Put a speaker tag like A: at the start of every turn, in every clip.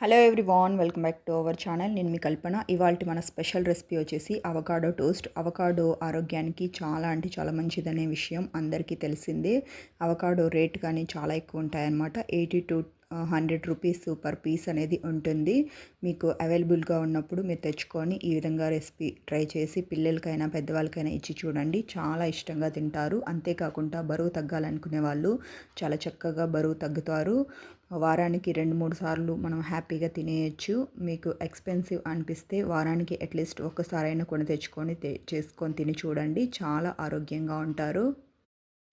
A: Hello everyone welcome back to our channel నేను మీ కల్పన. ఇవాళ మన స్పెషల్ రెసిపీ వచ్చేసి అవకాడో టోస్ట్ అవకాడో ఆరోగ్యానికి చాలా అంటే చాలా మంచిదనే విషయం అందరికీ తెలిసిందే. అవకాడో రేట్ కానీ చాలా ఎక్కువ ఉంటాయన్నమాట. Eighty to hundred rupees per piece అనేది ఉంటుంది. మీకు అవైలబుల్గా ఉన్నప్పుడు మీరు తెచ్చుకొని ఈ విధంగా రెసిపీ ట్రై చేసి పిల్లలకైనా పెద్దవాళ్ళకైనా ఇచ్చి చూడండి. చాలా ఇష్టంగా తింటారు. అంతేకాకుండా బరువు తగ్గాలనుకునే వాళ్ళు చాలా చక్కగా బరువు తగ్గుతారు. వారానికి రెండు మూడు సార్లు మనం హ్యాపీగా తినేయచ్చు. మీకు ఎక్స్పెన్సివ్ అనిపిస్తే వారానికి అట్లీస్ట్ ఒక్కసారైనా కొని తెచ్చుకొని చేసుకొని తిని చూడండి. చాలా ఆరోగ్యంగా ఉంటారు.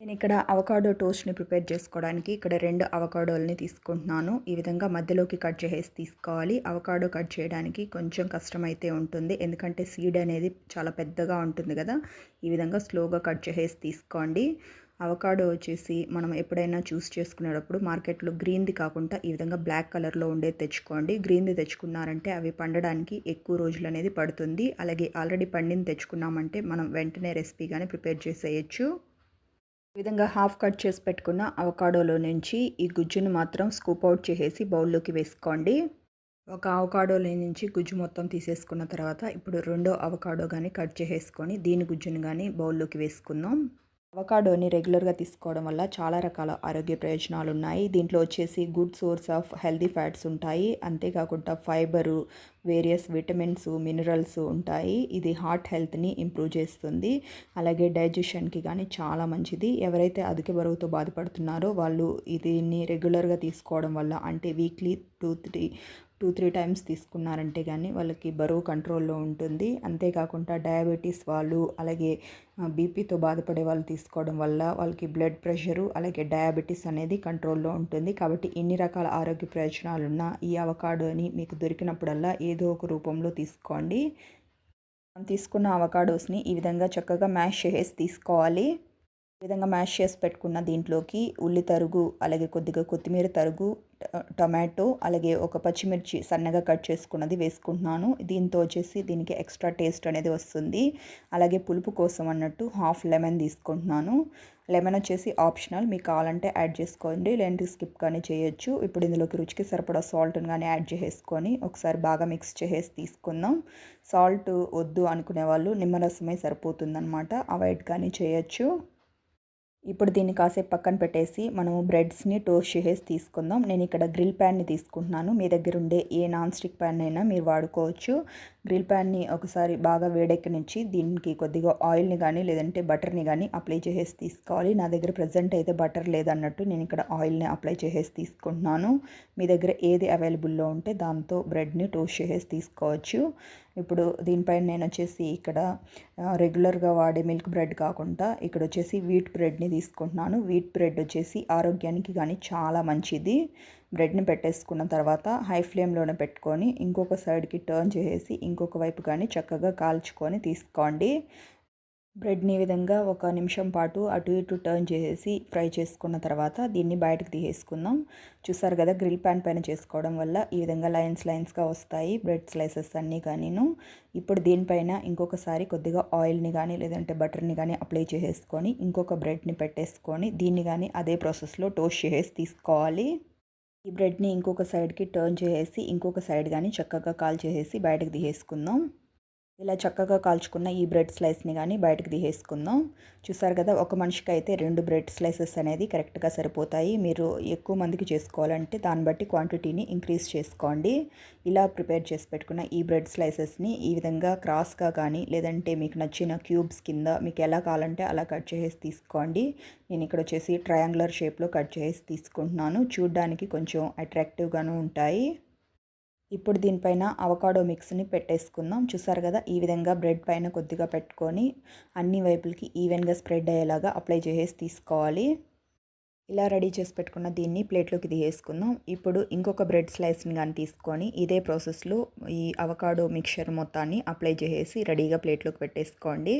A: నేను ఇక్కడ అవకాడో టోస్ట్ని ప్రిపేర్ చేసుకోవడానికి ఇక్కడ రెండు అవకాడోల్ని తీసుకుంటున్నాను. ఈ విధంగా మధ్యలోకి కట్ చేసి తీసుకోవాలి. అవకాడో కట్ చేయడానికి కొంచెం కష్టమైతే ఉంటుంది. ఎందుకంటే సీడ్ అనేది చాలా పెద్దగా ఉంటుంది కదా. ఈ విధంగా స్లోగా కట్ చేసి తీసుకోండి. అవకాడో వచ్చేసి మనం ఎప్పుడైనా చూస్ చేసుకునేటప్పుడు మార్కెట్లో గ్రీన్ది కాకుండా ఈ విధంగా బ్లాక్ కలర్లో ఉండేది తెచ్చుకోండి. గ్రీన్ది తెచ్చుకున్నారంటే అవి పండడానికి ఎక్కువ రోజులు అనేది పడుతుంది. అలాగే ఆల్రెడీ పండింది తెచ్చుకున్నామంటే మనం వెంటనే రెసిపీ కానీ ప్రిపేర్ చేసేయచ్చు. ఈ విధంగా హాఫ్ కట్ చేసి పెట్టుకున్న అవకాడోలో నుంచి ఈ గుజ్జును మాత్రం స్కూప్ అవుట్ చేసేసి బౌల్లోకి వేసుకోండి. ఒక అవకాడోలో నుంచి గుజ్జు మొత్తం తీసేసుకున్న తర్వాత ఇప్పుడు రెండో అవకాడో కానీ కట్ చేసేసుకొని దీని గుజ్జును కానీ బౌల్లోకి వేసుకుందాం. అవకాడోని రెగ్యులర్గా తీసుకోవడం వల్ల చాలా రకాల ఆరోగ్య ప్రయోజనాలు ఉన్నాయి. దీంట్లో వచ్చేసి good source of healthy fats ఉంటాయి. అంతేకాకుండా ఫైబరు వేరియస్ విటమిన్స్ మినరల్స్ ఉంటాయి. ఇది హార్ట్ హెల్త్ని ఇంప్రూవ్ చేస్తుంది. అలాగే డైజెషన్కి కానీ చాలా మంచిది. ఎవరైతే అధిక బరువుతో బాధపడుతున్నారో వాళ్ళు దీన్ని రెగ్యులర్గా తీసుకోవడం వల్ల అంటే weekly two three two three times తీసుకున్నారంటే కానీ వాళ్ళకి బరువు కంట్రోల్లో ఉంటుంది. అంతేకాకుండా డయాబెటీస్ వాళ్ళు అలాగే బీపీతో బాధపడే వాళ్ళు తీసుకోవడం వల్ల వాళ్ళకి బ్లడ్ ప్రెషరు అలాగే డయాబెటీస్ అనేది కంట్రోల్లో ఉంటుంది. కాబట్టి ఇన్ని రకాల ఆరోగ్య ప్రయోజనాలున్న ఈ అవకాడోని మీకు దొరికినప్పుడల్లా ఏదో ఒక రూపంలో తీసుకోండి. తీసుకున్న అవకాడోస్ని ఈ విధంగా చక్కగా మ్యాష్ చేసి తీసుకోవాలి. విధంగా మ్యాష్ చేసి పెట్టుకున్న దీంట్లోకి ఉల్లి తరుగు అలాగే కొద్దిగా కొత్తిమీర తరుగు టొమాటో అలాగే ఒక పచ్చిమిర్చి సన్నగా కట్ చేసుకున్నది వేసుకుంటున్నాను. దీంతో వచ్చేసి దీనికి ఎక్స్ట్రా టేస్ట్ అనేది వస్తుంది. అలాగే పులుపు కోసం అన్నట్టు హాఫ్ లెమన్ తీసుకుంటున్నాను. లెమన్ వచ్చేసి ఆప్షనల్ మీకు కావాలంటే యాడ్ చేసుకోండి లేదంటే స్కిప్ కానీ చేయొచ్చు. ఇప్పుడు ఇందులోకి రుచికి సరిపడా సాల్ట్ని కానీ యాడ్ చేసుకొని ఒకసారి బాగా మిక్స్ చేసేసి తీసుకుందాం. సాల్ట్ వద్దు అనుకునే వాళ్ళు నిమ్మరసమే సరిపోతుందన్నమాట. అవాయిడ్ కానీ చేయొచ్చు. ఇప్పుడు దీన్ని కాసేపు పక్కన పెట్టేసి మనము బ్రెడ్స్ని టోస్ట్ చేసేసి తీసుకుందాం. నేను ఇక్కడ గ్రిల్ ప్యాన్ని తీసుకుంటున్నాను. మీ దగ్గర ఉండే ఏ నాన్ స్టిక్ ప్యాన్ అయినా మీరు వాడుకోవచ్చు. గ్రిల్ ప్యాన్ని ఒకసారి బాగా వేడెక్కనిచ్చి దీనికి కొద్దిగా ఆయిల్ని కానీ లేదంటే బటర్ని కానీ అప్లై చేసేసి తీసుకోవాలి. నా దగ్గర ప్రజెంట్ అయితే బటర్ లేదన్నట్టు నేను ఇక్కడ ఆయిల్ని అప్లై చేసేసి తీసుకుంటున్నాను. మీ దగ్గర ఏది అవైలబుల్లో ఉంటే దాంతో బ్రెడ్ని టోస్ట్ చేసేసి తీసుకోవచ్చు. ఇప్పుడు దీనిపైన నేను వచ్చేసి ఇక్కడ రెగ్యులర్గా వాడే మిల్క్ బ్రెడ్ కాకుండా ఇక్కడ వచ్చేసి వీట్ బ్రెడ్ని తీసుకుంటున్నాను. వీట్ బ్రెడ్ వచ్చేసి ఆరోగ్యానికి కానీ చాలా మంచిది. బ్రెడ్ని పెట్టేసుకున్న తర్వాత హై ఫ్లేమ్లోనే పెట్టుకొని ఇంకొక సైడ్కి టర్న్ చేసేసి ఇంకొక వైపు కానీ చక్కగా కాల్చుకొని తీసుకోండి. బ్రెడ్ని ఈ విధంగా ఒక నిమిషం పాటు అటు ఇటు టర్న్ చేసేసి ఫ్రై చేసుకున్న తర్వాత దీన్ని బయటకు తీసేసుకుందాం. చూసారు కదా గ్రిల్ ప్యాన్ పైన చేసుకోవడం వల్ల ఈ విధంగా లైన్స్ లైన్స్గా వస్తాయి బ్రెడ్ స్లైసెస్ అన్నీ కానీను ఇప్పుడు దీనిపైన ఇంకొకసారి కొద్దిగా ఆయిల్ని కానీ లేదంటే బటర్ని కానీ అప్లై చేసేసుకొని ఇంకొక బ్రెడ్ని పెట్టేసుకొని దీన్ని కానీ అదే ప్రాసెస్లో టోస్ట్ చేసేసి తీసుకోవాలి. ఈ బ్రెడ్ని ఇంకొక సైడ్కి టర్న్ చేసేసి ఇంకొక సైడ్ కానీ చక్కగా కాల్ చేసేసి బయటకు తీసేసుకుందాం. ఇలా చక్కగా కాల్చుకున్న ఈ బ్రెడ్ స్లైస్ని కానీ బయటకు తీసేసుకుందాం. చూసారు కదా ఒక మనిషికి అయితే రెండు బ్రెడ్ స్లైసెస్ అనేది కరెక్ట్గా సరిపోతాయి. మీరు ఎక్కువ మందికి చేసుకోవాలంటే దాన్ని బట్టి క్వాంటిటీని ఇంక్రీజ్ చేసుకోండి. ఇలా ప్రిపేర్ చేసి పెట్టుకున్న ఈ బ్రెడ్ స్లైసెస్ని ఈ విధంగా క్రాస్గా కానీ లేదంటే మీకు నచ్చిన క్యూబ్స్ కింద మీకు ఎలా కావాలంటే అలా కట్ చేసి తీసుకోండి. నేను ఇక్కడ వచ్చేసి ట్రయాంగులర్ షేప్లో కట్ చేసి తీసుకుంటున్నాను. చూడ్డానికి కొంచెం అట్రాక్టివ్గాను ఉంటాయి. ఇప్పుడు దీనిపైన అవకాడో మిక్స్ని పెట్టేసుకుందాం. చూసారు కదా ఈ విధంగా బ్రెడ్ పైన కొద్దిగా పెట్టుకొని అన్ని వైపులకి ఈవెన్గా స్ప్రెడ్ అయ్యేలాగా అప్లై చేసేసి తీసుకోవాలి. ఇలా రెడీ చేసి పెట్టుకున్న దీన్ని ప్లేట్లోకి తీసేసుకుందాం. ఇప్పుడు ఇంకొక బ్రెడ్ స్లైస్ని కానీ తీసుకొని ఇదే ప్రాసెస్లో ఈ అవకాడో మిక్చర్ మొత్తాన్ని అప్లై చేసేసి రెడీగా ప్లేట్లోకి పెట్టేసుకోండి.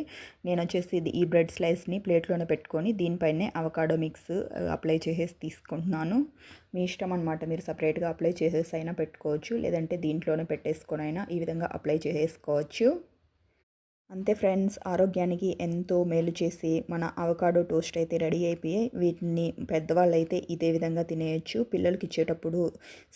A: నేను వచ్చేసి ఈ బ్రెడ్ స్లైస్ని ప్లేట్లోనే పెట్టుకొని దీనిపైనే అవకాడో మిక్స్ అప్లై చేసేసి తీసుకుంటున్నాను. మీ ఇష్టం అనమాట మీరు సపరేట్గా అప్లై చేసేసి అయినా పెట్టుకోవచ్చు లేదంటే దీంట్లోనే పెట్టేసుకొని అయినా ఈ విధంగా అప్లై చేసేసుకోవచ్చు. అంతే ఫ్రెండ్స్ ఆరోగ్యానికి ఎంతో మేలు చేసి మన అవకాడో టోస్ట్ అయితే రెడీ అయిపోయాయి. వీటిని పెద్దవాళ్ళు అయితే ఇదే విధంగా తినేయచ్చు. పిల్లలకి ఇచ్చేటప్పుడు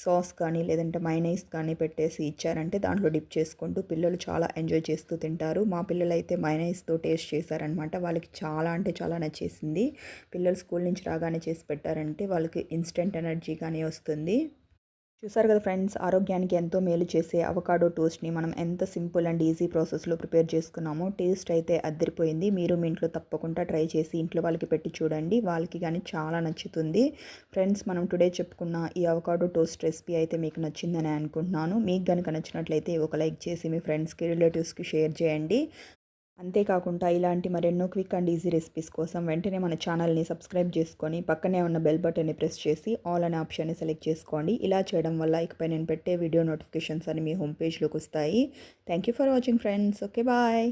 A: సాస్ కానీ లేదంటే మైనైస్ కానీ పెట్టేసి ఇచ్చారంటే దాంట్లో డిప్ చేసుకుంటూ పిల్లలు చాలా ఎంజాయ్ చేస్తూ తింటారు. మా పిల్లలు అయితే మైనైస్తో టేస్ట్ చేశారనమాట వాళ్ళకి చాలా అంటే చాలా నచ్చేసింది. పిల్లలు స్కూల్ నుంచి రాగానే చేసి పెట్టారంటే వాళ్ళకి ఇన్స్టెంట్ ఎనర్జీ కానీ వస్తుంది. చూసారు కదా ఫ్రెండ్స్ ఆరోగ్యానికి ఎంతో మేలు చేసే అవకాడో టోస్ట్ని మనం ఎంత సింపుల్ అండ్ ఈజీ ప్రాసెస్లో ప్రిపేర్ చేసుకున్నామో టేస్ట్ అయితే అద్దరిపోయింది మీరు మీ ఇంట్లో తప్పకుండా ట్రై చేసి ఇంట్లో వాళ్ళకి పెట్టి చూడండి. వాళ్ళకి కానీ చాలా నచ్చుతుంది. ఫ్రెండ్స్ మనం టుడే చెప్పుకున్న ఈ అవకాడో టోస్ట్ రెసిపీ అయితే మీకు నచ్చిందని అనుకుంటున్నాను. మీకు కనుక నచ్చినట్లయితే ఒక లైక్ చేసి మీ ఫ్రెండ్స్కి రిలేటివ్స్కి షేర్ చేయండి. అంతేకాకుండా ఇలాంటి మరెన్నో క్విక్ అండ్ ఈజీ రెసిపీస్ కోసం వెంటనే మన ఛానల్ని సబ్స్క్రైబ్ చేసుకొని పక్కనే ఉన్న బెల్ బటన్ని ప్రెస్ చేసి ఆల్ అనే ఆప్షన్ని సెలెక్ట్ చేసుకోండి. ఇలా చేయడం వల్ల ఇకపై నేను పెట్టే వీడియో నోటిఫికేషన్స్ అని మీ హోమ్ పేజ్లోకి వస్తాయి. Thank you for watching friends okay bye